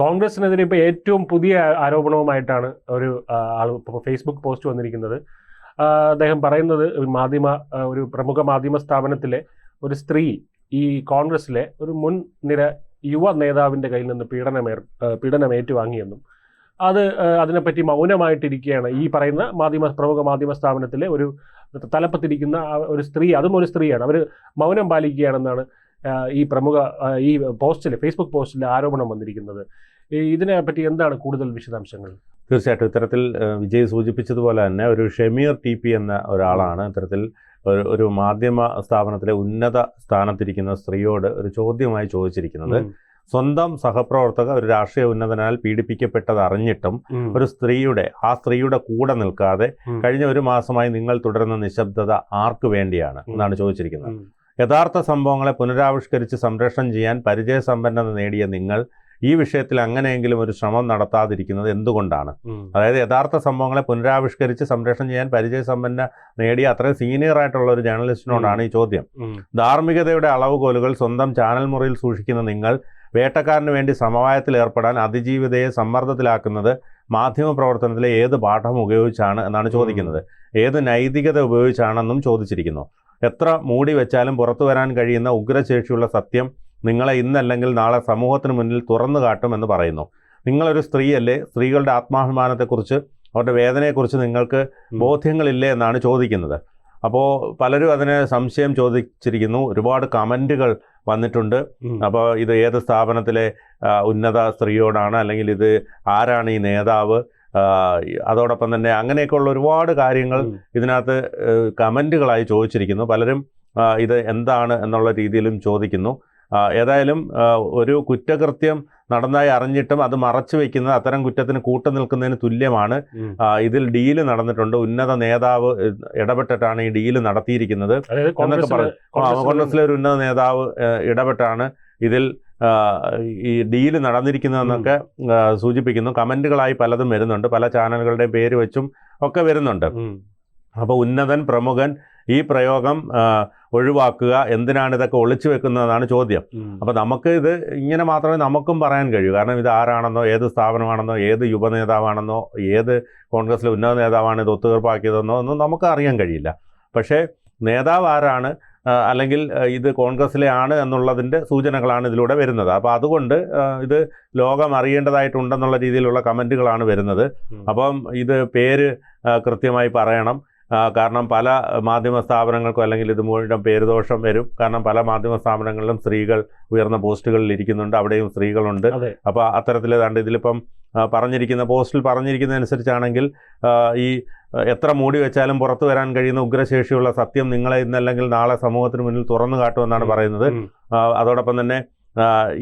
കോൺഗ്രസിനെതിരെ ഇപ്പോൾ ഏറ്റവും പുതിയ ആരോപണവുമായിട്ടാണ് ഒരു ആൾ ഇപ്പോൾ ഫേസ്ബുക്ക് പോസ്റ്റ് വന്നിരിക്കുന്നത്. അദ്ദേഹം പറയുന്നത് ഒരു മാധ്യമ ഒരു പ്രമുഖ മാധ്യമ സ്ഥാപനത്തിലെ ഒരു സ്ത്രീ ഈ കോൺഗ്രസിലെ ഒരു മുൻ നിര യുവ നേതാവിന്റെ കയ്യിൽ നിന്ന് പീഡനമേർ പീഡനം ഏറ്റുവാങ്ങിയെന്നും അത് അതിനെപ്പറ്റി മൗനമായിട്ടിരിക്കുകയാണ്. ഈ പറയുന്ന മാധ്യമ പ്രമുഖ മാധ്യമ സ്ഥാപനത്തിലെ ഒരു തലപ്പത്തിരിക്കുന്ന ഒരു സ്ത്രീ അതും ഒരു സ്ത്രീയാണ്. അവർ മൗനം പാലിക്കുകയാണെന്നാണ് ഈ പ്രമുഖ ഈ പോസ്റ്റിൽ ഫേസ്ബുക്ക് പോസ്റ്റിൽ ആരോപണം വന്നിരിക്കുന്നത്. ഇതിനെ പറ്റി എന്താണ് കൂടുതൽ വിശദാംശങ്ങൾ? തീർച്ചയായിട്ടും ഇത്തരത്തിൽ വിജയ് സൂചിപ്പിച്ചതുപോലെ തന്നെ ഒരു ഷെമീർ ടി പി എന്ന ഒരാളാണ്. ഇത്തരത്തിൽ ഒരു ഒരു മാധ്യമ സ്ഥാപനത്തിലെ ഉന്നത സ്ഥാനത്തിരിക്കുന്ന സ്ത്രീയോട് ഒരു ചോദ്യമായി ചോദിച്ചിരിക്കുന്നത്. സ്വന്തം സഹപ്രവർത്തക ഒരു രാഷ്ട്രീയ ഉന്നതനാൽ പീഡിപ്പിക്കപ്പെട്ടത് അറിഞ്ഞിട്ടും ഒരു സ്ത്രീയുടെ ആ സ്ത്രീയുടെ കൂടെ നിൽക്കാതെ കഴിഞ്ഞ ഒരു മാസമായി നിങ്ങൾ തുടരുന്ന നിശബ്ദത ആർക്ക് വേണ്ടിയാണ് എന്നാണ് ചോദിച്ചിരിക്കുന്നത്. യഥാർത്ഥ സംഭവങ്ങളെ പുനരാവിഷ്കരിച്ച് സംരക്ഷണം ചെയ്യാൻ പരിചയസമ്പന്നത നേടിയ നിങ്ങൾ ഈ വിഷയത്തിൽ അങ്ങനെയെങ്കിലും ഒരു ശ്രമം നടത്താതിരിക്കുന്നത് എന്തുകൊണ്ടാണ്? അതായത് യഥാർത്ഥ സംഭവങ്ങളെ പുനരാവിഷ്കരിച്ച് സംരക്ഷണം ചെയ്യാൻ പരിചയസമ്പന്ന നേടിയ അത്രയും സീനിയർ ആയിട്ടുള്ള ഒരു ജേർണലിസ്റ്റിനോടാണ് ഈ ചോദ്യം. ധാർമ്മികതയുടെ അളവുകോലുകൾ സ്വന്തം ചാനൽ മുറിയിൽ സൂക്ഷിക്കുന്ന നിങ്ങൾ വേട്ടക്കാരന് വേണ്ടി സമവായത്തിൽ ഏർപ്പെടാൻ അതിജീവിതയെ സമ്മർദ്ദത്തിലാക്കുന്നത് മാധ്യമ പ്രവർത്തനത്തിലെ ഏത് പാഠം ഉപയോഗിച്ചാണ് എന്നാണ് ചോദിക്കുന്നത്. ഏത് നൈതികത ഉപയോഗിച്ചാണെന്നും ചോദിച്ചിരിക്കുന്നു. എത്ര മൂടി വെച്ചാലും പുറത്തു വരാൻ കഴിയുന്ന ഉഗ്രശേഷിയുള്ള സത്യം നിങ്ങളെ ഇന്നല്ലെങ്കിൽ നാളെ സമൂഹത്തിന് മുന്നിൽ തുറന്നു കാട്ടുമെന്ന് പറയുന്നു. നിങ്ങളൊരു സ്ത്രീയല്ലേ? സ്ത്രീകളുടെ ആത്മാഭിമാനത്തെക്കുറിച്ച് അവരുടെ വേദനയെക്കുറിച്ച് നിങ്ങൾക്ക് ബോധ്യങ്ങളില്ല എന്നാണ് ചോദിക്കുന്നത്. അപ്പോൾ പലരും അതിന് സംശയം ചോദിച്ചിരിക്കുന്നു. ഒരുപാട് കമന്റുകൾ വന്നിട്ടുണ്ട്. അപ്പോൾ ഇത് ഏത് സ്ഥാപനത്തിലെ ഉന്നത സ്ത്രീയോടാണ് അല്ലെങ്കിൽ ഇത് ആരാണ് ഈ നേതാവ്? അതോടൊപ്പം തന്നെ അങ്ങനെയൊക്കെയുള്ള ഒരുപാട് കാര്യങ്ങൾ ഇതിനകത്ത് കമന്റുകളായി ചോദിച്ചിരിക്കുന്നു. പലരും ഇത് എന്താണ് എന്നുള്ള രീതിയിലും ചോദിക്കുന്നു. ഏതായാലും ഒരു കുറ്റകൃത്യം നടന്നതായി അറിഞ്ഞിട്ടും അത് മറച്ചു വയ്ക്കുന്നത് അത്തരം കുറ്റത്തിന് കൂട്ടു നിൽക്കുന്നതിന് തുല്യമാണ്. ഇതിൽ ഡീൽ നടന്നിട്ടുണ്ട്. ഉന്നത നേതാവ് ഇടപെട്ടിട്ടാണ് ഈ ഡീൽ നടത്തിയിരിക്കുന്നത്. എന്നൊക്കെ കോൺഗ്രസിലെ- പറഞ്ഞു. കോൺഗ്രസിലെ- ഒരു ഉന്നത നേതാവ് ഇടപെട്ടാണ് ഇതിൽ ഈ ഡീൽ നടന്നിരിക്കുന്നതെന്നൊക്കെ സൂചിപ്പിക്കുന്നു. കമന്റുകളായി പലതും വരുന്നുണ്ട്. പല ചാനലുകളുടെയും പേര് വെച്ചും ഒക്കെ വരുന്നുണ്ട്. അപ്പോൾ ഉന്നതൻ പ്രമുഖൻ ഈ പ്രയോഗം ഒഴിവാക്കുക എന്തിനാണ് ഇതൊക്കെ ഒളിച്ചു വെക്കുന്നതെന്നാണ് ചോദ്യം. അപ്പോൾ നമുക്ക് ഇത് ഇങ്ങനെ മാത്രമേ നമുക്കും പറയാൻ കഴിയൂ. കാരണം ഇത് ആരാണെന്നോ ഏത് സ്ഥാപനമാണെന്നോ ഏത് യുവനേതാവാണെന്നോ ഏത് കോൺഗ്രസിലെ ഉന്നത നേതാവാണ് ഇത് ഒത്തുതീർപ്പാക്കിയതെന്നോ ഒന്നും നമുക്ക് അറിയാൻ കഴിയില്ല. പക്ഷേ നേതാവ് ആരാണ്? അല്ലെങ്കിൽ ഇത് കോൺഗ്രസിലെ ആണ് എന്നുള്ളതിന്റെ സൂചനകളാണ് ഇതിലൂടെ വരുന്നത്. അപ്പോൾ അതുകൊണ്ട് ഇത് ലോകം അറിയേണ്ടതായിട്ടുണ്ടെന്നുള്ള രീതിയിലുള്ള കമന്റുകളാണ് വരുന്നത്. അപ്പം ഇത് പേര് കൃത്യമായി പറയണം. കാരണം പല മാധ്യമ സ്ഥാപനങ്ങൾക്കും അല്ലെങ്കിൽ ഇത് മൂലം പേരുദോഷം വരും. കാരണം പല മാധ്യമ സ്ഥാപനങ്ങളിലും സ്ത്രീകൾ ഉയർന്ന പോസ്റ്റുകളിൽ ഇരിക്കുന്നുണ്ട്. അവിടെയും സ്ത്രീകളുണ്ട്. അപ്പോൾ അത്തരത്തിൽ ഏതാണ്ട് ഇതിലിപ്പം പറഞ്ഞിരിക്കുന്ന പോസ്റ്റിൽ പറഞ്ഞിരിക്കുന്നതനുസരിച്ചാണെങ്കിൽ അനുസരിച്ചാണെങ്കിൽ ഈ എത്ര മൂടി വെച്ചാലും പുറത്തു വരാൻ കഴിയുന്ന ഉഗ്രശേഷിയുള്ള സത്യം നിങ്ങളെ ഇന്നല്ലെങ്കിൽ നാളെ സമൂഹത്തിന് മുന്നിൽ തുറന്നു കാട്ടുമെന്നാണ് പറയുന്നത്. അതോടൊപ്പം തന്നെ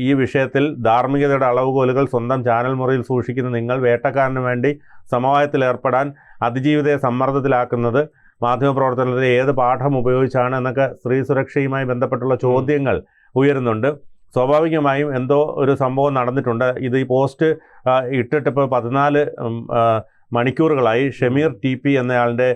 ഈ വിഷയത്തിൽ ധാർമ്മികതയുടെ അളവുകോലുകൾ സ്വന്തം ചാനൽ മുറിയിൽ സൂക്ഷിക്കുന്ന നിങ്ങൾ വേട്ടക്കാരന് വേണ്ടി സമവായത്തിൽ ഏർപ്പെടാൻ അതിജീവിതയെ സമ്മർദ്ദത്തിലാക്കുന്നത് മാധ്യമപ്രവർത്തനത്തിലെ ഏത് പാഠം ഉപയോഗിച്ചാണ് എന്നൊക്കെ സ്ത്രീ സുരക്ഷയുമായി ബന്ധപ്പെട്ടുള്ള ചോദ്യങ്ങൾ ഉയരുന്നുണ്ട്. സ്വാഭാവികമായും എന്തോ ഒരു സംഭവം നടന്നിട്ടുണ്ട്. ഇത് ഈ പോസ്റ്റ് ഇട്ടിട്ടിപ്പോൾ ഇട്ടിട്ട് ഇപ്പോൾ പതിനാല് മണിക്കൂറുകളായി ഷമീർ ടി പി എന്നയാളുടെ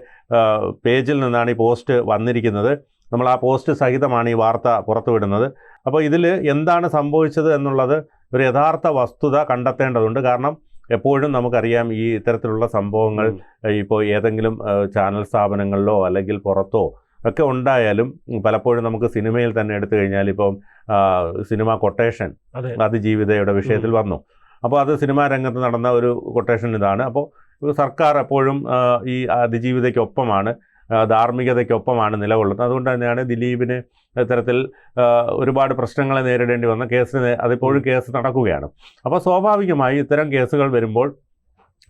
പേജിൽ നിന്നാണ് ഈ പോസ്റ്റ് വന്നിരിക്കുന്നത്. നമ്മൾ ആ പോസ്റ്റ് സഹിതമാണ് ഈ വാർത്ത പുറത്തുവിടുന്നത്. അപ്പോൾ ഇതിൽ എന്താണ് സംഭവിച്ചത് എന്നുള്ളത് ഒരു യഥാർത്ഥ വസ്തുത കണ്ടെത്തേണ്ടതുണ്ട്. കാരണം എപ്പോഴും നമുക്കറിയാം ഈ ഇത്തരത്തിലുള്ള സംഭവങ്ങൾ. ഇപ്പോൾ ഏതെങ്കിലും ചാനൽ സ്ഥാപനങ്ങളിലോ അല്ലെങ്കിൽ പുറത്തോ ഒക്കെ ഉണ്ടായാലും പലപ്പോഴും നമുക്ക് സിനിമയിൽ തന്നെ എടുത്തു കഴിഞ്ഞാൽ ഇപ്പം സിനിമ കൊട്ടേഷൻ അതെ. അതിജീവിതയുടെ വിഷയത്തിൽ വന്നു. അപ്പോൾ അത് സിനിമാ രംഗത്ത് നടന്ന ഒരു കൊട്ടേഷൻ ഇതാണ്. അപ്പോൾ സർക്കാർ എപ്പോഴും ഈ അതിജീവിതയ്ക്കൊപ്പമാണ് ധാർമ്മികതയ്ക്കൊപ്പമാണ് നിലകൊള്ളുന്നത്. അതുകൊണ്ട് തന്നെയാണ് ദിലീപിന് ഇത്തരത്തിൽ ഒരുപാട് പ്രശ്നങ്ങളെ നേരിടേണ്ടി വന്ന കേസിന് അതിപ്പോഴും കേസ് നടക്കുകയാണ്. അപ്പോൾ സ്വാഭാവികമായി ഇത്തരം കേസുകൾ വരുമ്പോൾ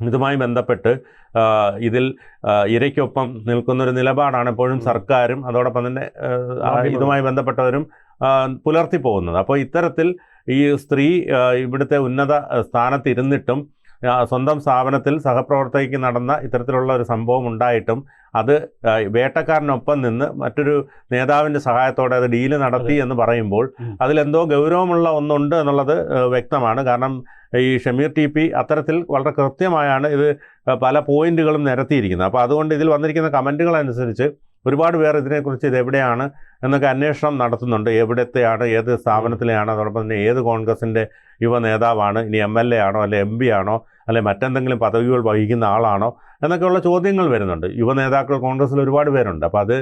ഇതുമായി ബന്ധപ്പെട്ട് ഇതിൽ ഇരയ്ക്കൊപ്പം നിൽക്കുന്നൊരു നിലപാടാണ് എപ്പോഴും സർക്കാരും അതോടൊപ്പം തന്നെ. ഇതുമായി ബന്ധപ്പെട്ടവരും ആ, പുലർത്തി പോകുന്നത്. അപ്പോൾ ഇത്തരത്തിൽ ഈ സ്ത്രീ ഇവിടുത്തെ ഉന്നത സ്ഥാനത്തിരുന്നിട്ടും സ്വന്തം സ്ഥാപനത്തിൽ സഹപ്രവർത്തകയ്ക്ക് നടന്ന ഇത്തരത്തിലുള്ള ഒരു സംഭവം ഉണ്ടായിട്ടും അത് വേട്ടക്കാരനൊപ്പം നിന്ന് മറ്റൊരു നേതാവിന്റെ സഹായത്തോടെ അത് ഡീൽ നടത്തി എന്ന് പറയുമ്പോൾ. അതിലെന്തോ ഗൗരവമുള്ള ഒന്നുണ്ട് എന്നുള്ളത് വ്യക്തമാണ്. കാരണം ഈ ഷമീർ ടി പി അത്തരത്തിൽ വളരെ കൃത്യമായാണ് ഇത് പല പോയിന്റുകളും നിരത്തിയിരിക്കുന്നത്. അപ്പോൾ അതുകൊണ്ട് ഇതിൽ വന്നിരിക്കുന്ന കമന്റുകൾ അനുസരിച്ച് ഒരുപാട് പേർ ഇതിനെക്കുറിച്ച് ഇത് എവിടെയാണ് എന്നൊക്കെ അന്വേഷണം നടത്തുന്നുണ്ട്. എവിടത്തെയാണ് ഏത് സ്ഥാപനത്തിലെയാണ് അതോടൊപ്പം തന്നെ ഏത് കോൺഗ്രസിന്റെ യുവ നേതാവാണ് ഇനി എം എൽ എ ആണോ അല്ലെ എം പി ആണോ അല്ലെ മറ്റെന്തെങ്കിലും പദവികൾ വഹിക്കുന്ന ആളാണോ എന്നൊക്കെയുള്ള ചോദ്യങ്ങൾ വരുന്നുണ്ട്. യുവ നേതാക്കൾ കോൺഗ്രസ്സിൽ ഒരുപാട് പേരുണ്ട്. അപ്പോൾ അത്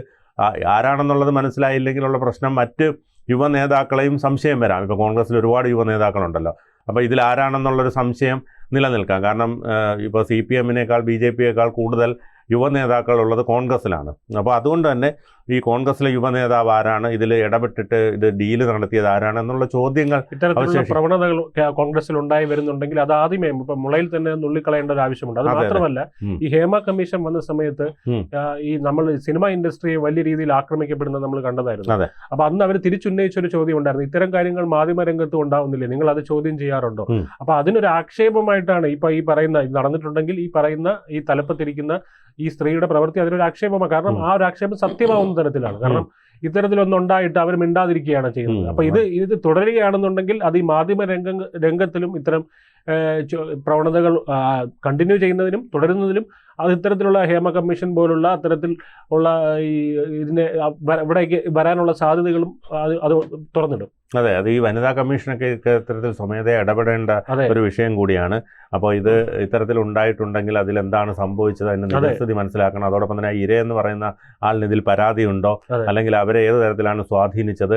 ആരാണെന്നുള്ളത് മനസ്സിലായില്ലെങ്കിലുള്ള പ്രശ്നം മറ്റ് യുവ നേതാക്കളെയും സംശയം വരാം. ഇപ്പോൾ കോൺഗ്രസ്സിൽ ഒരുപാട് യുവ നേതാക്കളുണ്ടല്ലോ. അപ്പോൾ ഇതിൽ ആരാണെന്നുള്ളൊരു സംശയം നിലനിൽക്കാം. കാരണം ഇപ്പോൾ സി പി എമ്മിനേക്കാൾ ബി ജെ പിയേക്കാൾ കൂടുതൽ യുവ നേതാക്കൾ ഉള്ളത് കോൺഗ്രസ്സിലാണ്. അപ്പോൾ അതുകൊണ്ട് തന്നെ ഈ കോൺഗ്രസ്സിലെ യുവ നേതാവ് ആരാണ് ഇതിൽ ഇടപെട്ടിട്ട് ഇത് ഡീൽ നടത്തിയത് ആരാണ് എന്നുള്ള ചോദ്യങ്ങൾ ഇത്തരത്തിലുള്ള. പ്രവണതകൾ കോൺഗ്രസിൽ ഉണ്ടായി വരുന്നുണ്ടെങ്കിൽ അത് ആദ്യമേ ഇപ്പൊ മുളയിൽ തന്നെ നുള്ളിക്കളയേണ്ട ഒരു ആവശ്യമുണ്ട്. അത്. മാത്രമല്ല ഈ ഹേമ കമ്മീഷൻ വന്ന സമയത്ത് ഈ നമ്മൾ സിനിമ ഇൻഡസ്ട്രിയെ വലിയ രീതിയിൽ ആക്രമിക്കപ്പെടുന്നത് നമ്മൾ കണ്ടതായിരുന്നു. അപ്പൊ അന്ന് അവർ തിരിച്ചുന്നയിച്ച ഒരു ചോദ്യം ഉണ്ടായിരുന്നു. ഇത്തരം കാര്യങ്ങൾ മാധ്യമ രംഗത്ത് ഉണ്ടാവുന്നില്ലേ? നിങ്ങൾ അത് ചോദ്യം ചെയ്യാറുണ്ടോ. അപ്പൊ അതിനൊരു ആക്ഷേപമായിട്ടാണ് ഇപ്പൊ ഈ പറയുന്ന നടന്നിട്ടുണ്ടെങ്കിൽ ഈ പറയുന്ന ഈ തലപ്പത്തിരിക്കുന്ന ഈ സ്ത്രീയുടെ പ്രവൃത്തി അതിനൊരു ആക്ഷേപമാണ്. കാരണം ആ ഒരു ആക്ഷേപം സത്യമാവുന്ന തരത്തിലാണ്. കാരണം ഇത്തരത്തിലൊന്നും ഉണ്ടായിട്ട് അവർ മിണ്ടാതിരിക്കുകയാണ് ചെയ്യുന്നത്. അപ്പൊ ഇത് ഇത് തുടരുകയാണെന്നുണ്ടെങ്കിൽ അത് ഈ മാധ്യമ രംഗ രംഗത്തിലും ഇത്തരം പ്രവണതകൾ കണ്ടിന്യൂ ചെയ്യുന്നതിനും തുടരുന്നതിനും അത് ഇത്തരത്തിലുള്ള ഹേമ കമ്മീഷൻ പോലുള്ള അത്തരത്തിൽ ഉള്ള ഈ ഇതിനെ ഇവിടേക്ക് വരാനുള്ള സാധ്യതകളും അത് അത് തുറന്നിടും. അതെ അത് ഈ വനിതാ കമ്മീഷനൊക്കെ ഇത്തരത്തിൽ സ്വമേധയ ഇടപെടേണ്ട ഒരു വിഷയം കൂടിയാണ്. അപ്പോൾ ഇത് ഇത്തരത്തിൽ ഉണ്ടായിട്ടുണ്ടെങ്കിൽ അതിലെന്താണ് സംഭവിച്ചത് അതിന്റെ നിരസ്ഥിതി നിജസ്ഥിതി മനസ്സിലാക്കണം. അതോടൊപ്പം തന്നെ ഇര എന്ന് പറയുന്ന ആളിന് ഇതിൽ പരാതിയുണ്ടോ? ഉണ്ടോ അല്ലെങ്കിൽ അവരെ ഏത് തരത്തിലാണ് സ്വാധീനിച്ചത്?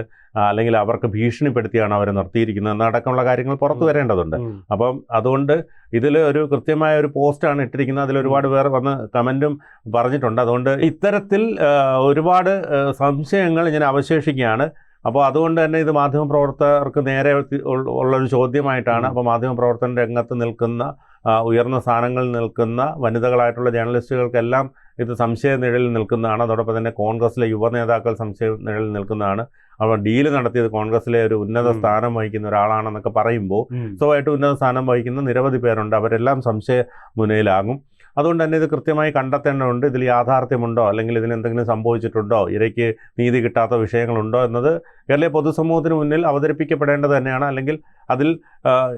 അല്ലെങ്കിൽ അവർക്ക് ഭീഷണിപ്പെടുത്തിയാണ് അവരെ നിർത്തിയിരിക്കുന്നത് എന്നടക്കമുള്ള കാര്യങ്ങൾ പുറത്തു. വരേണ്ടതുണ്ട്. അപ്പം അതുകൊണ്ട് ഇതിൽ ഒരു കൃത്യമായ ഒരു പോസ്റ്റാണ് ഇട്ടിരിക്കുന്നത്. അതിൽ ഒരുപാട് പേർ വന്ന് കമന്റും പറഞ്ഞിട്ടുണ്ട്. അതുകൊണ്ട് ഇത്തരത്തിൽ ഒരുപാട് സംശയങ്ങൾ ഇങ്ങനെ അവശേഷിക്കുകയാണ്. അപ്പോൾ അതുകൊണ്ട് തന്നെ ഇത് മാധ്യമപ്രവർത്തകർക്ക് നേരെ ഉള്ള- ഉള്ളൊരു ചോദ്യമായിട്ടാണ്. അപ്പോൾ മാധ്യമപ്രവർത്തന രംഗത്ത് നിൽക്കുന്ന ഉയർന്ന സ്ഥാനങ്ങളിൽ നിൽക്കുന്ന വനിതകളായിട്ടുള്ള ജേർണലിസ്റ്റുകൾക്കെല്ലാം ഇത് സംശയ നിഴലിൽ നിൽക്കുന്നതാണ്. അതോടൊപ്പം തന്നെ കോൺഗ്രസിലെ യുവ നേതാക്കൾ സംശയ നിഴലിൽ നിൽക്കുന്നതാണ്. അപ്പോൾ ഡീൽ നടത്തിയത് കോൺഗ്രസിലെ ഒരു ഉന്നത സ്ഥാനം വഹിക്കുന്ന ഒരാളാണെന്നൊക്കെ പറയുമ്പോൾ സ്വഭാവമായിട്ട് ഉന്നത സ്ഥാനം വഹിക്കുന്ന നിരവധി പേരുണ്ട്. അവരെല്ലാം സംശയ മുനയിലാകും. അതുകൊണ്ട് തന്നെ ഇത് കൃത്യമായി കണ്ടെത്തേണ്ടതുണ്ട്. ഇതിൽ യാഥാർത്ഥ്യമുണ്ടോ? അല്ലെങ്കിൽ ഇതിന് എന്തെങ്കിലും സംഭവിച്ചിട്ടുണ്ടോ? ഇരയ്ക്ക് നീതി കിട്ടാത്ത വിഷയങ്ങളുണ്ടോ എന്നത് കേരളീയ പൊതുസമൂഹത്തിന് മുന്നിൽ അവതരിപ്പിക്കപ്പെടേണ്ടത് തന്നെയാണ്. അല്ലെങ്കിൽ അതിൽ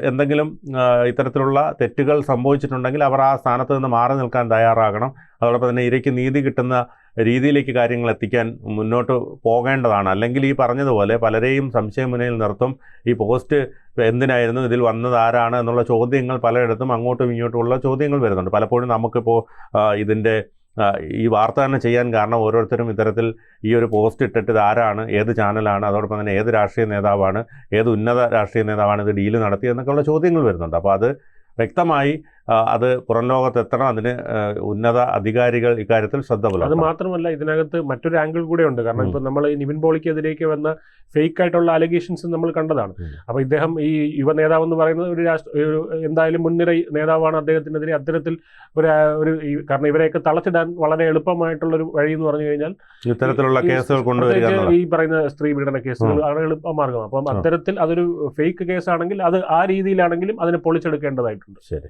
എന്തെങ്കിലും ഇത്തരത്തിലുള്ള തെറ്റുകൾ സംഭവിച്ചിട്ടുണ്ടെങ്കിൽ അവർ ആ സ്ഥാനത്ത് നിന്ന് മാറി നിൽക്കാൻ തയ്യാറാകണം. അതോടൊപ്പം തന്നെ ഇരയ്ക്ക് നീതി കിട്ടുന്ന രീതിയിലേക്ക് കാര്യങ്ങൾ എത്തിക്കാൻ മുന്നോട്ട് പോകേണ്ടതാണ്. അല്ലെങ്കിൽ ഈ പറഞ്ഞതുപോലെ പലരെയും സംശയം മുന്നിൽ നിർത്തും. ഈ പോസ്റ്റ് എന്തിനായിരുന്നു ഇതിൽ വന്നത് ആരാണ് എന്നുള്ള ചോദ്യങ്ങൾ പലയിടത്തും അങ്ങോട്ടും ഇങ്ങോട്ടുമുള്ള ചോദ്യങ്ങൾ വരുന്നുണ്ട്. പലപ്പോഴും നമുക്കിപ്പോൾ ഇതിന്റെ ഈ വാർത്ത തന്നെ ചെയ്യാൻ കാരണം ഓരോരുത്തരും ഇത്തരത്തിൽ ഈ ഒരു പോസ്റ്റ് ഇട്ടിട്ട് ഇത് ആരാണ് ഏത് ചാനലാണ് അതോടൊപ്പം തന്നെ ഏത് രാഷ്ട്രീയ നേതാവാണ് ഏത് ഉന്നത രാഷ്ട്രീയ നേതാവാണ് ഇത് ഡീൽ നടത്തിയെന്നൊക്കെയുള്ള ചോദ്യങ്ങൾ വരുന്നുണ്ട്. അപ്പോൾ അത് വ്യക്തമായി അത് പുറം ലോകത്ത് എത്തണം അതിന് ഉന്നത അധികാരികൾ ഇക്കാര്യത്തിൽ ശ്രദ്ധ അത് മാത്രമല്ല ഇതിനകത്ത് മറ്റൊരു ആംഗിൾ കൂടെ ഉണ്ട്. കാരണം. ഇപ്പൊ നമ്മൾ ഈ നിവിൻ പോളിക്കെതിരേക്ക് വന്ന ഫേക്ക് ആയിട്ടുള്ള അലഗേഷൻസ് നമ്മൾ കണ്ടതാണ്. അപ്പോൾ അപ്പൊ ഇദ്ദേഹം ഈ യുവ നേതാവ് എന്ന് പറയുന്നത് ഒരു രാഷ്ട്ര എന്തായാലും മുൻനിര നേതാവാണ് അദ്ദേഹത്തിനെതിരെ അത്തരത്തിൽ ഒരു ഒരു ഈ- കാരണം ഇവരെയൊക്കെ തളച്ചിടാൻ വളരെ എളുപ്പമായിട്ടുള്ള ഒരു വഴി എന്ന് പറഞ്ഞു കഴിഞ്ഞാൽ ഇത്തരത്തിലുള്ള കേസുകൾ കൊണ്ടുവരിക ഈ പറയുന്ന സ്ത്രീ പീഡന കേസുകൾ ആണ് എളുപ്പമാർഗം. അപ്പം അത്തരത്തിൽ അതൊരു ഫേക്ക് കേസാണെങ്കിൽ അത് ആ രീതിയിലാണെങ്കിലും അതിനെ പൊളിച്ചെടുക്കേണ്ടതായിട്ടുണ്ട്. ശരി.